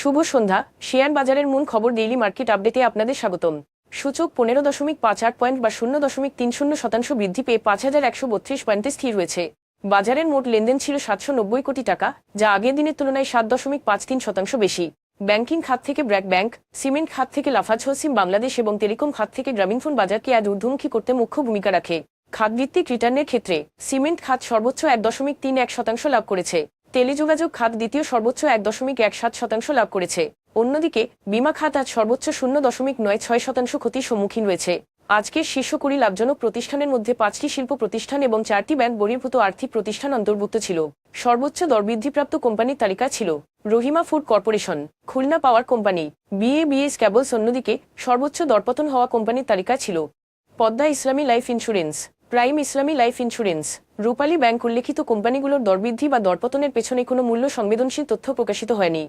শুভ সন্ধ্যা। Share বাজারের মূল খবর ডেইলি মার্কেট আপডেটে আপনাদের স্বাগতম। সূচক পনেরো দশমিক পাঁচ আট পয়েন্ট বা শূন্য দশমিক তিন শূন্য শতাংশ বৃদ্ধি পেয়ে পাঁচ হাজার একশো বত্রিশ পয়েন্টে স্থির হয়েছে। বাজারের মোট লেনদেন ছিল সাতশো নব্বই কোটি টাকা, যা আগের দিনের তুলনায় সাত দশমিক পাঁচ তিন শতাংশ বেশি। ব্যাংকিং খাত থেকে ব্র্যাক ব্যাংক, সিমেন্ট খাত থেকে লাফাজ হোসিম বাংলাদেশ এবং টেলিকম খাত থেকে গ্রামীণফোন বাজারকে আজ ঊর্ধ্বমুখী করতে মুখ্য ভূমিকা রাখে। খাতভিত্তিক রিটার্নের ক্ষেত্রে, সিমেন্ট খাত সর্বোচ্চ এক দশমিক তিন এক শতাংশ লাভ করেছে। টেলিযোগাযোগ খাত দ্বিতীয় সর্বোচ্চ এক দশমিক এক সাত শতাংশ লাভ করেছে। অন্যদিকে, বিমা খাত আজ সর্বোচ্চ শূন্য দশমিক নয় ছয় শতাংশ ক্ষতির সম্মুখীন রয়েছে। আজকের শীর্ষ কুড়ি লাভজনক প্রতিষ্ঠানের মধ্যে পাঁচটি শিল্প প্রতিষ্ঠান এবং চারটি ব্যাংক বহির্ভূত আর্থিক প্রতিষ্ঠান অন্তর্ভুক্ত ছিল। সর্বোচ্চ দরবৃদ্ধিপ্রাপ্ত কোম্পানির তালিকা ছিল Rahima food corporation, Khulna power company BABS cables অন্যদিকে সর্বোচ্চ দরপতন হওয়া কোম্পানির তালিকা ছিল। Padma Islami life insurance prime Islami life insurance. Rupali bank উল্লেখিত কোম্পানিগুলোর দরবৃদ্ধি বা দরপতনের পেছনে কোনো মূল্য সংবেদনশীল তথ্য প্রকাশিত হয়নি।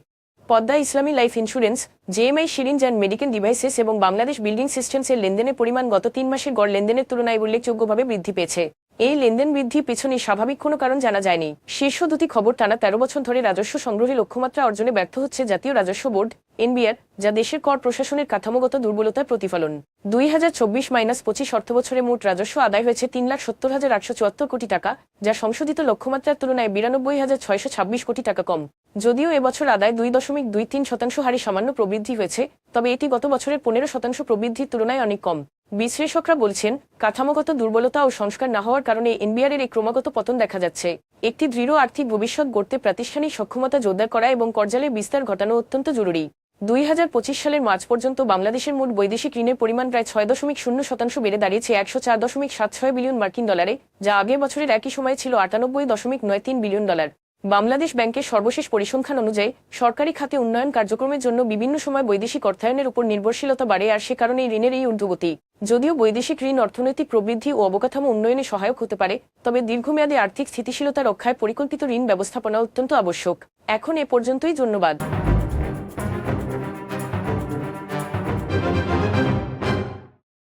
Padma Islami life insurance, JMI syringe and medical devices এবং বাংলাদেশ বিল্ডিং সিস্টেমসের লেনদেনের পরিমাণ গত তিন মাসের গড় লেনদেনের তুলনায় উল্লেখযোগ্যভাবে বৃদ্ধি পেয়েছে। এই লেনদেন বৃদ্ধি পিছনে স্বাভাবিক কোনো কারণ জানা যায়নি। শীর্ষ দুটি খবর টানা তেরো বছর ধরে রাজস্ব সংগ্রহে লক্ষ্যমাত্রা অর্জনে ব্যর্থ হচ্ছে জাতীয় রাজস্ব বোর্ড, এনবিআর, যা দেশের কর প্রশাসনের কাঠামোগত দুর্বলতার প্রতিফলন। দুই হাজার চব্বিশ মাইনাস পঁচিশ অর্থবছরে মোট রাজস্ব আদায় হয়েছে তিন লাখ সত্তর হাজার আটশো চুয়াত্তর কোটি টাকা, যা সংশোধিত লক্ষ্যমাত্রার তুলনায় বিরানব্বই হাজার ছয়শো ছাব্বিশ কোটি টাকা কম। যদিও এবছর আদায় দুই দশমিক দুই তিন শতাংশ হারে সামান্য প্রবৃদ্ধি হয়েছে, তবে এটি গত বছরের পনেরো শতাংশ প্রবৃদ্ধির তুলনায় অনেক কম। বিশ্লেষকরা বলছেন, কাঠামোগত দুর্বলতা ও সংস্কার না হওয়ার কারণে এনবিআর এর এই ক্রমাগত পতন দেখা যাচ্ছে। একটি দৃঢ় আর্থিক ভবিষ্যৎ গড়তে প্রাতিষ্ঠানিক সক্ষমতা জোরদার করা এবং কর্জালের বিস্তার ঘটানো অত্যন্ত জরুরি। দুই হাজার পঁচিশ সালের মার্চ পর্যন্ত বাংলাদেশের মোট বৈদেশিক ঋণের পরিমাণ প্রায় ছয় দশমিক শূন্য শতাংশ বেড়ে দাঁড়িয়েছে একশো চার দশমিক সাত ছয় বিলিয়ন মার্কিন ডলারে, যা আগের বছরের একই সময়ে ছিল আটানব্বই দশমিক নয় তিন বিলিয়ন ডলার। বাংলাদেশ ব্যাংকের সর্বশেষ পরিসংখ্যান অনুযায়ী সরকারি খাতে উন্নয়ন কার্যক্রমের জন্য বিভিন্ন সময় বৈদেশিক অর্থায়নের উপর নির্ভরশীলতা বাড়ে আর সে কারণে ঋণের এই ঊর্ধ্বগতি। যদিও বৈদেশিক ঋণ, অর্থনৈতিক প্রবৃদ্ধি ও অবকাঠামো উন্নয়নে সহায়ক হতে পারে, তবে দীর্ঘমেয়াদী আর্থিক স্থিতিশীলতা রক্ষায় পরিকল্পিত ঋণ ব্যবস্থাপনা অত্যন্ত আবশ্যক। এখন এ পর্যন্তই, ধন্যবাদ।